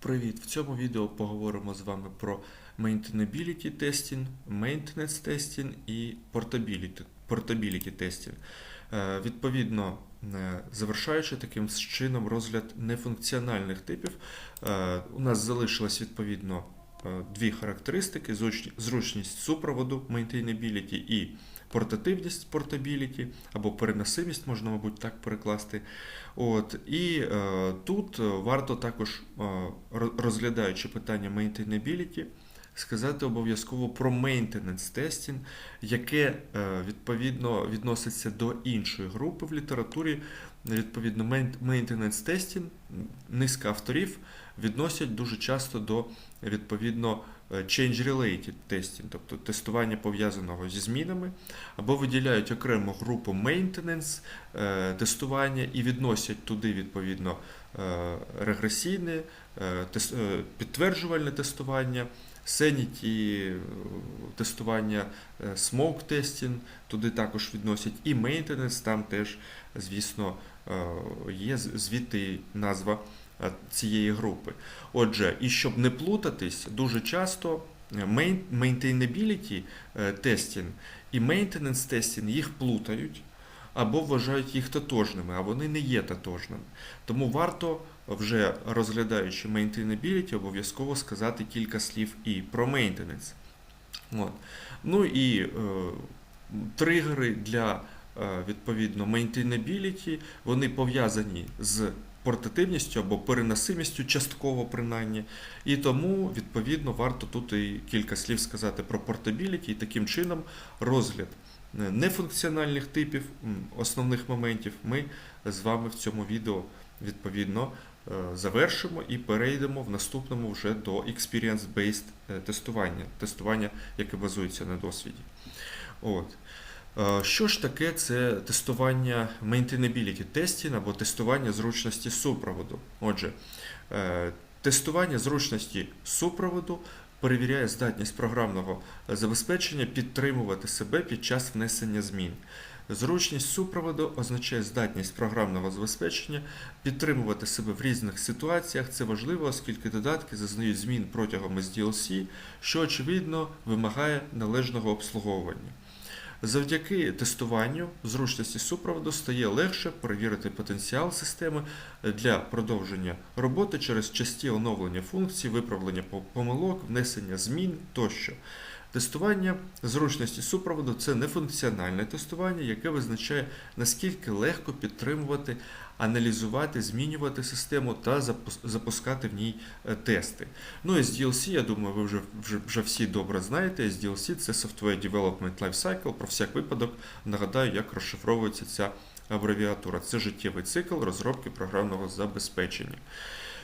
Привіт! В цьому відео поговоримо з вами про Maintainability testing, Maintenance testing і Portability, Portability testing. Е, Відповідно, е, завершаючи таким чином розгляд нефункціональних типів, е, у нас залишилось відповідно дві характеристики: зручність супроводу Maintainability і портативність портабіліті або переносимість, можна, мабуть, так перекласти. От, і е, тут е, варто також, е, розглядаючи питання maintainability, сказати обов'язково про maintenance testing, яке е, відповідно відноситься до іншої групи в літературі. Відповідно, main- maintenance testing, низка авторів відносять дуже часто до відповідно е, change-related testing, тобто тестування пов'язаного зі змінами, або виділяють окрему групу maintenance е, тестування і відносять туди відповідно регресійне, підтверджувальне тестування, Sanity, е, тестування е, smoke testing, туди також відносять і maintenance, там теж, звісно, е, є звідти назва е, цієї групи. Отже, і щоб не плутатись, дуже часто е, main- maintainability е, testing і maintenance testing їх плутають або вважають їх тотожними, а вони не є тотожними. Тому варто, вже розглядаючи maintainability, обов'язково сказати кілька слів і про maintenance. От. Ну і е, тригери для е, відповідно maintainability, вони пов'язані з портативністю або переносимістю, частково принаймні. І тому, відповідно, варто тут і кілька слів сказати про портабіліті, і таким чином розгляд е, нефункціональних типів, основних моментів ми з вами в цьому відео відповідно е, завершимо і перейдемо в наступному вже до experience-based е, тестування, тестування, яке базується на досвіді. От. Е, Що ж таке це тестування maintainability testing або тестування зручності супроводу? Отже, тестування зручності супроводу перевіряє здатність програмного забезпечення підтримувати себе під час внесення змін. Зручність супроводу означає здатність програмного забезпечення підтримувати себе в різних ситуаціях. Це важливо, оскільки додатки зазнають змін протягом SDLC, що очевидно вимагає належного обслуговування. Завдяки тестуванню зручності супроводу стає легше перевірити потенціал системи для продовження роботи через часті оновлення функцій, виправлення помилок, внесення змін тощо. Тестування зручності супроводу це нефункціональне тестування, яке визначає наскільки легко підтримувати, аналізувати, змінювати систему та запускати в ній е, тести. Ну, SDLC, я думаю, ви вже, вже, вже всі добре знаєте. SDLC це Software Development Lifecycle. Про всяк випадок нагадаю, як розшифровується ця абревіатура. Це життєвий цикл розробки програмного забезпечення.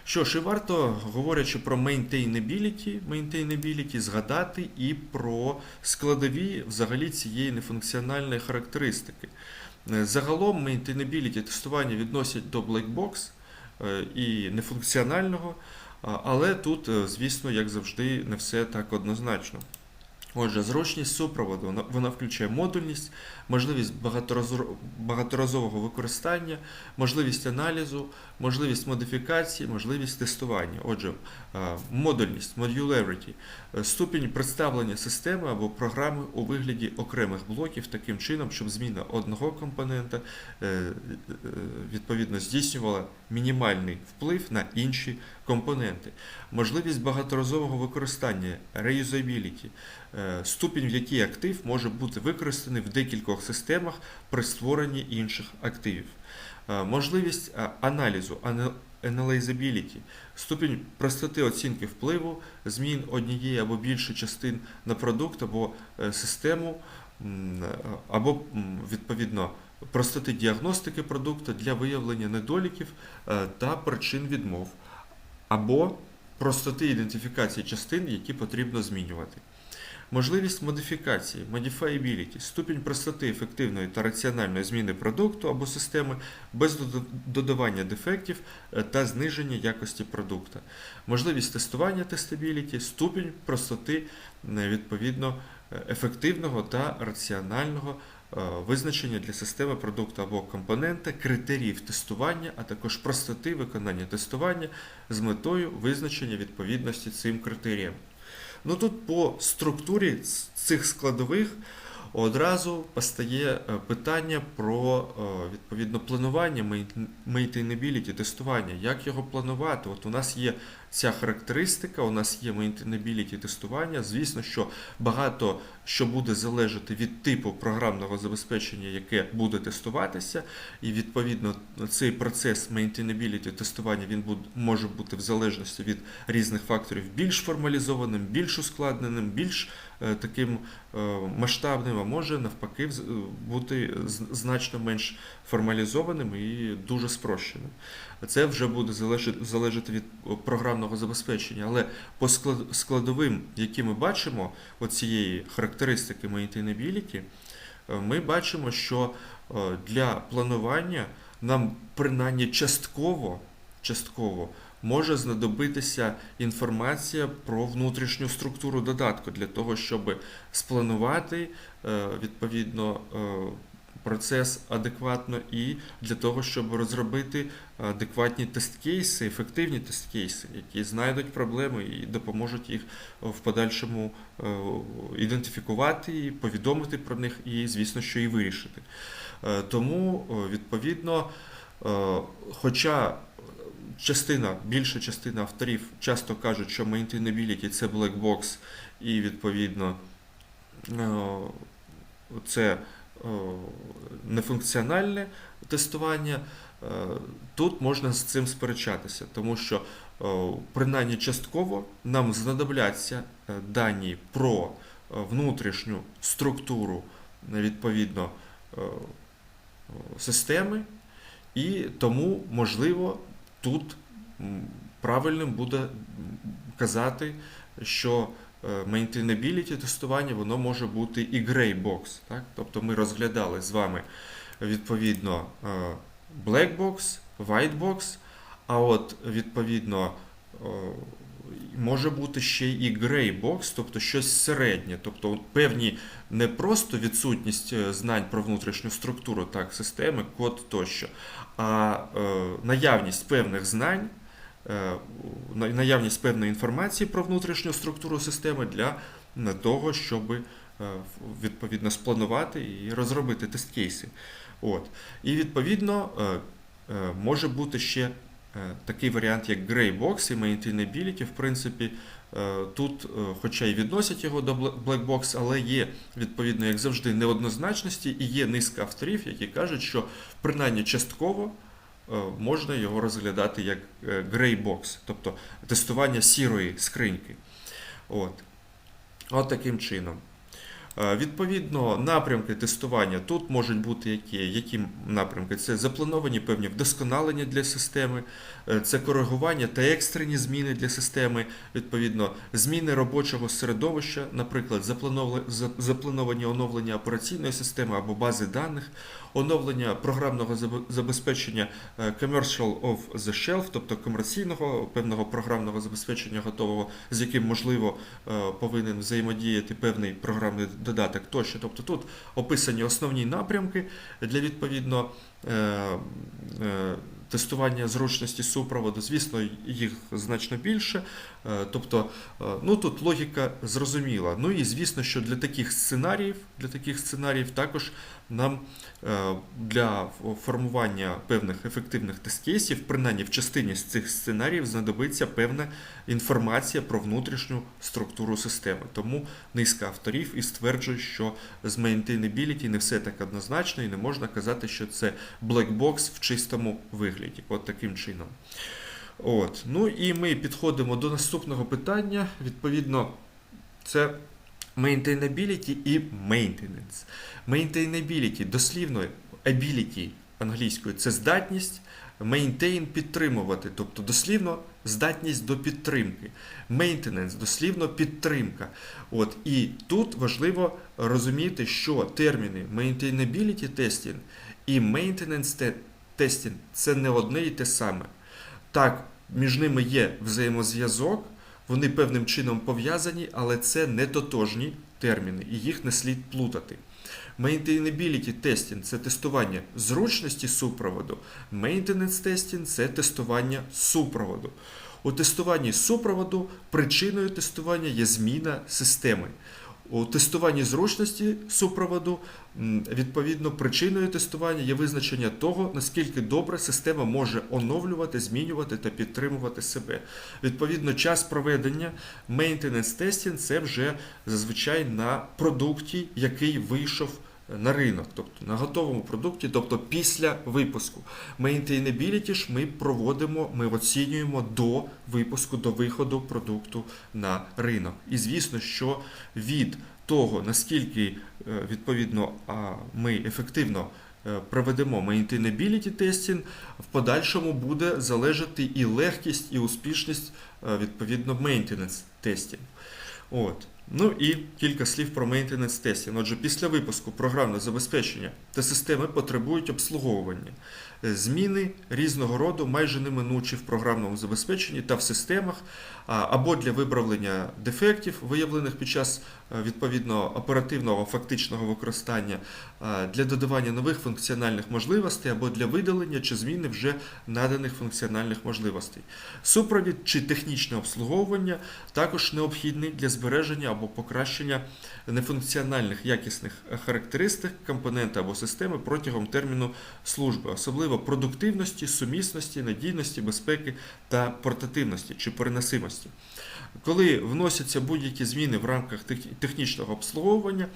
Що ж, і варто, говорячи про maintainability, maintainability, згадати і про складові взагалі цієї нефункціональної характеристики. Е, Загалом maintainability тестування відносять до black box е, і нефункціонального, але тут, е, звісно, як завжди, не все так однозначно. Отже, зручність супроводу вона- включає модульність, можливість багаторазо- багаторазового використання, можливість аналізу, можливість модифікації, можливість тестування. Отже, е, модульність, modularity, е, ступінь представлення системи або програми у вигляді окремих блоків таким чином, щоб зміна одного компонента е, відповідно здійснювала мінімальний вплив на інші компоненти. Можливість багаторазового використання е, ступінь, в якій актив може бути використаний в декількох системах при створенні інших активів. Е, Можливість е, аналізу, ана- analyzability, ступінь простоти оцінки впливу змін однієї або більше частин на продукт або е, систему, або відповідно простоти діагностики продукту для виявлення недоліків та причин відмов, або простоти ідентифікації частин, які потрібно змінювати. Можливість модифікації, modifiability, ступінь простоти ефективної та раціональної зміни продукту або системи без додавання дефектів е, та зниження якості продукту. Можливість тестування тестабіліті, ступінь простоти е, відповідно е, ефективного та раціонального визначення для системи продукту або компонента, критеріїв тестування, а також простоти виконання тестування з метою визначення відповідності цим критеріям. Ну тут по структурі цих складових одразу постає е, питання про е, відповідно планування maintainability, тестування. Як його планувати? От у нас є ця характеристика, у нас є maintainability тестування. Звісно, що багато що буде залежати від типу програмного забезпечення, яке буде тестуватися, і відповідно цей процес maintainability тестування він буде, може бути в залежності від різних факторів більш формалізованим, більш ускладненим, більш е, таким е, масштабним, а може навпаки бути значно менш формалізованим і дуже спрощеним. Це вже буде залежати, від програмного забезпечення. Але по складовим, які ми бачимо, оцієї характеристики maintainability, е, ми бачимо, що е, для планування нам принаймні частково, частково може знадобитися інформація про внутрішню структуру додатку для того, щоб спланувати е, відповідно е, процес адекватно і для того, щоб розробити адекватні тест-кейси, ефективні тест-кейси, які знайдуть проблеми і допоможуть їх в подальшому е, ідентифікувати, повідомити про них і, звісно, що і вирішити. Е, Тому, е, відповідно, хоча частина, більша частина авторів часто кажуть, що maintainability – це black box, і відповідно це нефункціональне тестування, е, тут можна з цим сперечатися, тому що е, принаймні частково нам знадобляться е, дані про е, внутрішню структуру е, відповідно е, е, системи, і тому, можливо, тут правильним буде казати, що е, maintainability тестування воно може бути і grey box. Так? Тобто ми розглядали з вами відповідно е, black box, white box, а от відповідно е, може бути ще і box, тобто щось середнє, тобто певні не просто відсутність е, знань про внутрішню структуру так, системи, код тощо, а е, наявність певних знань, е, на- наявність певної інформації про внутрішню структуру системи для того, щоб е, відповідно спланувати і розробити тест-кейси. От. І відповідно е, е, може бути ще е, такий варіант, як Grey і Maintainability. В принципі, е, тут, е, хоча й відносять його до Bla- Black але є відповідно, як завжди, неоднозначності, і є низка авторів, які кажуть, що принаймні частково е, можна його розглядати як грейбокс, Grey Box, тобто тестування сірої скриньки. От. От таким чином. Е, Відповідно, напрямки тестування тут можуть бути які, які напрямки? Це заплановані певні вдосконалення для системи, е, це коригування та екстрені зміни для системи, відповідно, зміни робочого середовища, наприклад, заплановані оновлення операційної системи або бази даних, оновлення програмного забезпечення е, commercial of the shelf, тобто комерційного певного програмного забезпечення готового, з яким можливо повинен взаємодіяти певний програмний додаток тощо. Тобто тут описані основні напрямки для відповідно е, е, тестування зручності супроводу. Звісно, їх значно більше. Е, Тобто, е, ну тут логіка зрозуміла. Ну і звісно, що для таких сценаріїв, для таких сценаріїв також нам е, для формування певних ефективних тест-кейсів, принаймні в частині з цих сценаріїв, знадобиться певна інформація про внутрішню структуру системи. Тому низка авторів і стверджує, що з maintainability не все так однозначно, і не можна казати, що це black box в чистому вигляді. От таким чином. От. Ну і ми підходимо до наступного питання. Відповідно, це maintainability і maintenance. Maintainability, дослівно ability англійською це здатність, maintain підтримувати, тобто дослівно здатність до підтримки. Maintenance, дослівно підтримка. От, і тут важливо розуміти, що терміни maintainability testing і maintenance те- testing це не одне і те саме. Так, між ними є взаємозв'язок, вони певним чином пов'язані, але це не тотожні терміни, і їх не слід плутати. Maintainability testing – це тестування зручності супроводу. Maintenance testing – це тестування супроводу. У тестуванні супроводу причиною тестування є зміна системи. У тестуванні зручності супроводу, відповідно, причиною тестування є визначення того, наскільки добре система може оновлювати, змінювати та підтримувати себе. Відповідно, час проведення maintenance testing – це вже зазвичай на продукті, який вийшов на ринок, тобто на готовому продукті, тобто після випуску. Maintainability ж ми проводимо, ми оцінюємо до випуску, до виходу продукту на ринок. І звісно, що від того, наскільки е, відповідно ми ефективно е, проведемо maintainability testing, в подальшому буде залежати і легкість, і успішність е, відповідно maintenance testing. От. Ну і кілька слів про maintenance testing. Отже, після випуску програмного забезпечення та системи потребують обслуговування. Е, Зміни різного роду майже неминучі в програмному забезпеченні та в системах або для виправлення дефектів, виявлених під час е, відповідно оперативного фактичного використання, для додавання нових функціональних можливостей або для видалення чи зміни вже наданих функціональних можливостей. Супровід чи технічне обслуговування також необхідний для збереження або покращення нефункціональних якісних характеристик компонента або системи протягом терміну служби, особливо продуктивності, сумісності, надійності, безпеки та портативності чи переносимості. Коли вносяться будь-які зміни в рамках технічного обслуговування,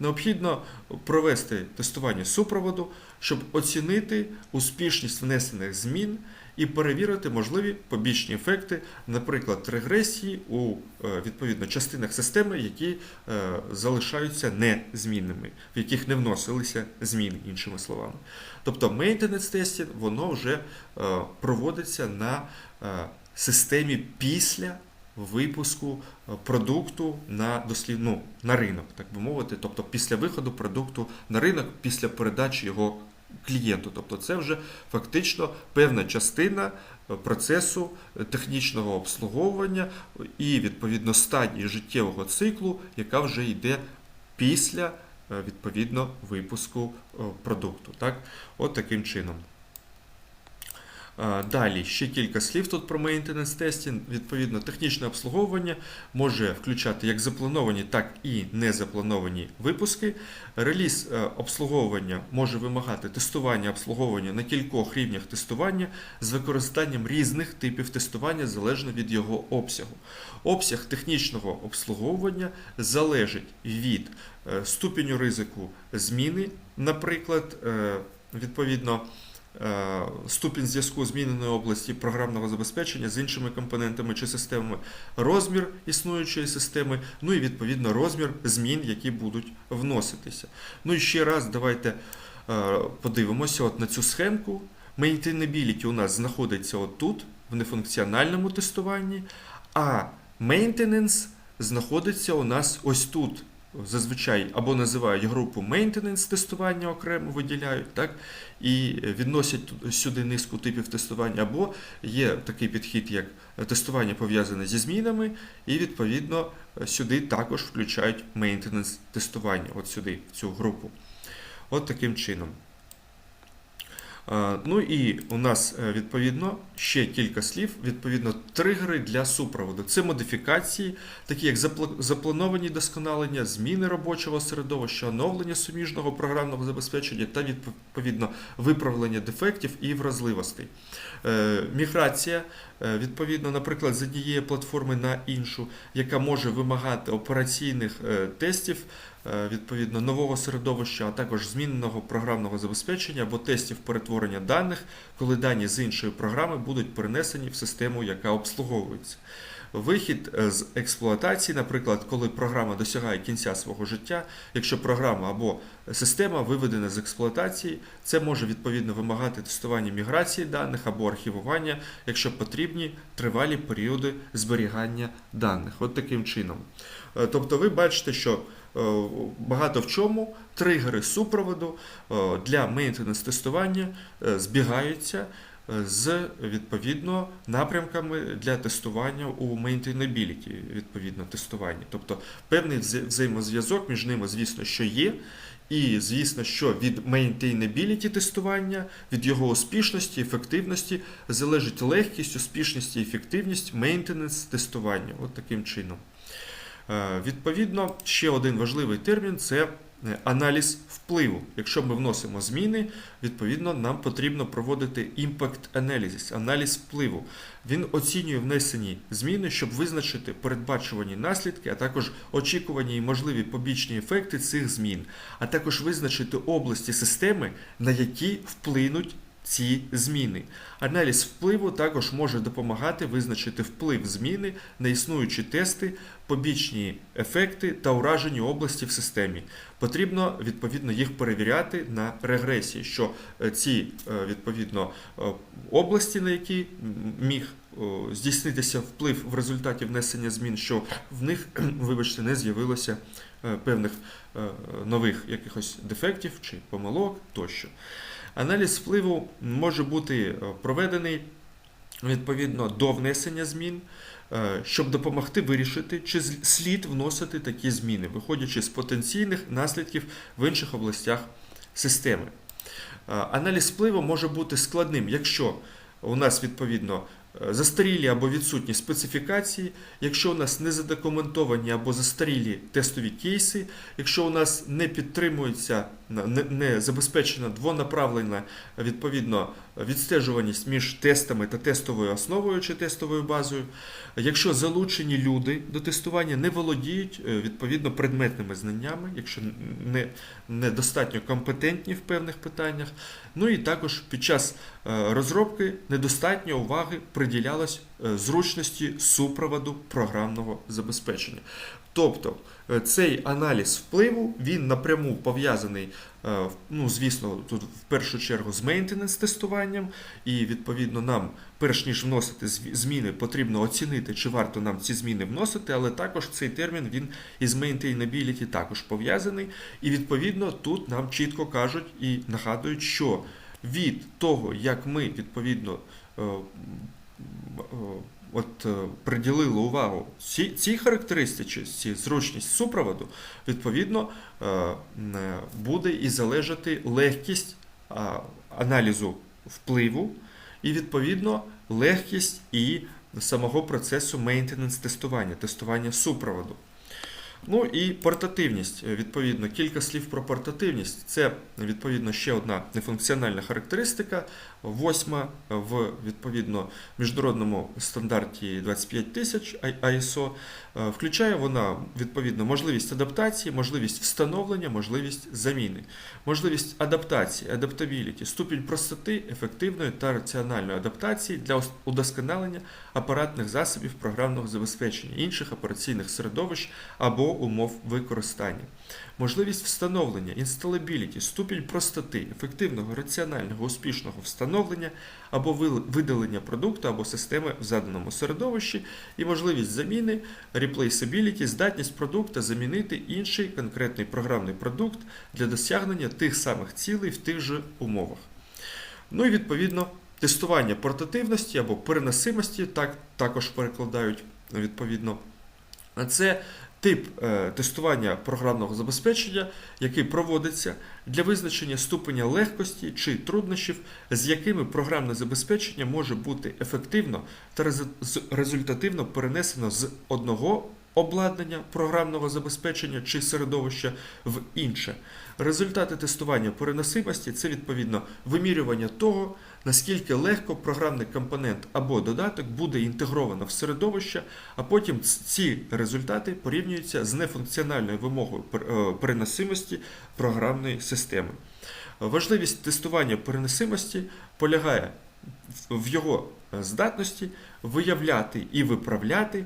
необхідно провести тестування супроводу, щоб оцінити успішність внесених змін і перевірити можливі побічні ефекти, наприклад, регресії у е, відповідно частинах системи, які е, залишаються незмінними, в яких не вносилися зміни, іншими словами. Тобто maintenance testing, воно вже е, проводиться на системі після випуску продукту на дослід... ну, на ринок, так би мовити, тобто після виходу продукту на ринок, після передачі його клієнту. Тобто це вже фактично певна частина е, процесу е, технічного обслуговування і відповідно стадії життєвого циклу, яка вже йде після е, відповідно випуску продукту. Так? От таким чином. Е, Далі ще кілька слів тут про maintenance testing. Відповідно, технічне обслуговування може включати як заплановані, так і незаплановані випуски. Реліз е, обслуговування може вимагати тестування обслуговування на кількох рівнях тестування з використанням різних типів тестування залежно від його обсягу. Обсяг технічного обслуговування залежить від е, ступеню ризику зміни, наприклад, відповідно. Е, Ступінь зв'язку зміненої області програмного забезпечення з іншими компонентами чи системами, розмір існуючої системи, ну і відповідно розмір змін, які будуть вноситися. Ну і ще раз давайте е, подивимося от на цю схемку. Maintainability у нас знаходиться отут, в нефункціональному тестуванні, а maintenance знаходиться у нас ось тут. Зазвичай або називають групу maintenance тестування окремо виділяють, так, і відносять сюди низку типів тестування, або є такий підхід, як тестування пов'язане зі змінами, і відповідно сюди також включають maintenance тестування, от сюди, в цю групу. От таким чином. Ну і у нас е, відповідно ще кілька слів. Відповідно, тригери для супроводу. Це модифікації, такі як запла- заплановані досконалення, зміни робочого середовища, оновлення суміжного програмного забезпечення та відповідно виправлення дефектів і вразливостей. Е, Міграція, е, відповідно, наприклад, з однієї платформи на іншу, яка може вимагати операційних тестів відповідно нового середовища, а також зміненого програмного забезпечення або тестів перетворення даних, коли дані з іншої програми будуть перенесені в систему, яка обслуговується. Вихід е, з експлуатації, наприклад, коли програма досягає кінця свого життя, якщо програма або система виведена з експлуатації, це може відповідно вимагати тестування міграції даних або архівування, якщо потрібні тривалі періоди зберігання даних. От таким чином. Е, Тобто ви бачите, що е, багато в чому тригери супроводу для maintenance тестування збігаються з відповідно напрямками для тестування у maintainability, відповідно тестування. Тобто певний взаємозв'язок між ними, звісно, що є. І, звісно, що від maintainability тестування, від його успішності, ефективності залежить легкість, успішність і ефективність maintenance тестування. От таким чином. Е, Відповідно, ще один важливий термін це аналіз впливу. Якщо ми вносимо зміни, відповідно, нам потрібно проводити impact analysis, аналіз впливу. Він оцінює внесені зміни, щоб визначити передбачувані наслідки, а також очікувані і можливі побічні ефекти цих змін, а також визначити області системи, на які вплинуть ці зміни. Аналіз впливу також може допомагати визначити вплив зміни на існуючі тести, побічні ефекти та уражені області в системі. Потрібно відповідно їх перевіряти на регресії, що е, ці е, відповідно е, області, на які міг здійснитися вплив в результаті внесення змін, що в них, вибачте, не з'явилося певних нових якихось дефектів чи помилок тощо. Аналіз впливу може бути е, проведений відповідно до внесення змін, е, щоб допомогти вирішити, чи слід вносити такі зміни, виходячи з потенційних наслідків в інших областях системи. Е, Аналіз впливу може бути складним, якщо у нас відповідно застарілі або відсутні специфікації, якщо у нас не задокументовані або застарілі тестові кейси, якщо у нас не підтримується, не, не забезпечена двонаправлена відповідно відстежуваність між тестами та тестовою основою чи тестовою базою, якщо залучені люди до тестування не володіють е, відповідно предметними знаннями, якщо не, недостатньо компетентні в певних питаннях, ну і також під час е, розробки недостатньо уваги приділялось е, зручності супроводу програмного забезпечення. Тобто е, цей аналіз впливу він напряму пов'язаний, е, ну звісно, тут в першу чергу з мейнтенанс тестуванням, і відповідно нам, перш ніж вносити зміни, потрібно оцінити, чи варто нам ці зміни вносити, але також цей термін він із maintainability також пов'язаний. І відповідно тут нам чітко кажуть і нагадують, що від того, як ми відповідно е, от, е, приділили увагу цій, цій характеристиці, зручність супроводу, відповідно е, е, буде і залежати легкість аналізу впливу, і відповідно легкість і самого процесу мейнтенанс-тестування, тестування супроводу. Ну і портативність. Е, Відповідно, кілька слів про портативність. Це відповідно ще одна нефункціональна характеристика. Восьма в відповідно міжнародному стандарті 25000 ISO. Е, Включає вона відповідно можливість адаптації, можливість встановлення, можливість заміни, можливість адаптації, адаптабіліті, ступінь простоти, ефективної та раціональної адаптації для удосконалення апаратних засобів програмного забезпечення інших операційних середовищ або умов використання. Можливість встановлення, інсталабіліті, ступінь простоти, ефективного, раціонального, успішного встановлення або видалення продукту або системи в заданому середовищі, і можливість заміни, replaceability, здатність продукта замінити інший конкретний програмний продукт для досягнення тих самих цілей в тих же умовах. Ну і відповідно тестування портативності або переносимості, так також перекладають відповідно. Це тип е, тестування програмного забезпечення, який проводиться для визначення ступеня легкості чи труднощів, з якими програмне забезпечення може бути ефективно та результативно перенесено з одного обладнання програмного забезпечення чи середовища в інше. Результати тестування переносимості це відповідно вимірювання того, наскільки легко програмний компонент або додаток буде інтегровано в середовище, а потім ці результати порівнюються з нефункціональною вимогою е, переносимості програмної системи. Важливість тестування переносимості полягає в- його е, здатності виявляти і виправляти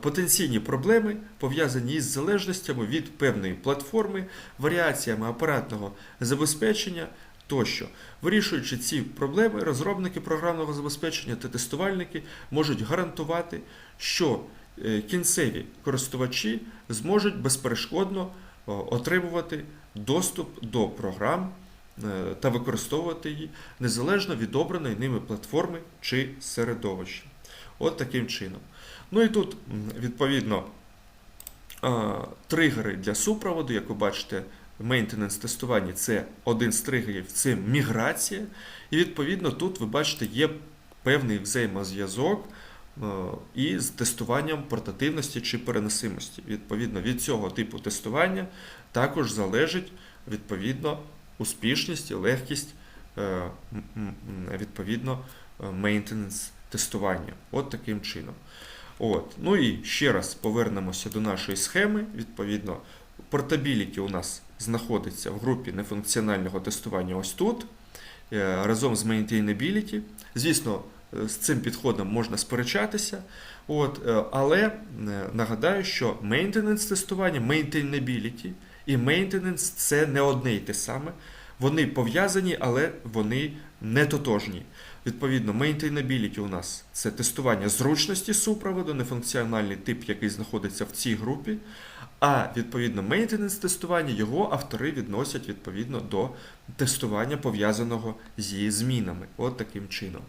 потенційні проблеми, пов'язані із залежностями від певної платформи, варіаціями апаратного забезпечення тощо. Вирішуючи ці проблеми, розробники програмного забезпечення та тестувальники можуть гарантувати, що е, кінцеві користувачі зможуть безперешкодно отримувати доступ до програм е, та використовувати її незалежно від обраної ними платформи чи середовища. От таким чином. Ну і тут, відповідно, тригери для супроводу, як ви бачите мейнтенанс тестування це один з тригерів, це міграція. І відповідно тут ви бачите, є певний взаємозв'язок е, із тестуванням портативності чи переносимості. Відповідно, від цього типу тестування також залежить відповідно успішність і легкість е, відповідно мейнтенанс тестування. От таким чином. От. Ну і ще раз повернемося до нашої схеми. Відповідно, портабіліті у нас знаходиться в групі нефункціонального тестування ось тут, е, разом з maintainability. Звісно, е, з цим підходом можна сперечатися. От, е, але нагадаю, що maintenance тестування, maintainability і maintenance це не одне й те саме. Вони пов'язані, але вони не тотожні. Відповідно, maintainability у нас це тестування зручності супроводу, нефункціональний тип, який знаходиться в цій групі. А відповідно, maintenance тестування його автори відносять відповідно до тестування пов'язаного з її змінами. От таким чином.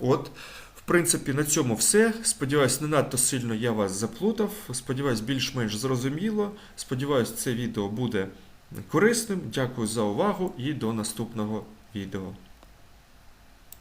От, в принципі, на цьому все. Сподіваюсь, не надто сильно я вас заплутав. Сподіваюсь, більш-менш зрозуміло. Сподіваюсь, це відео буде корисним. Дякую за увагу і до наступного відео.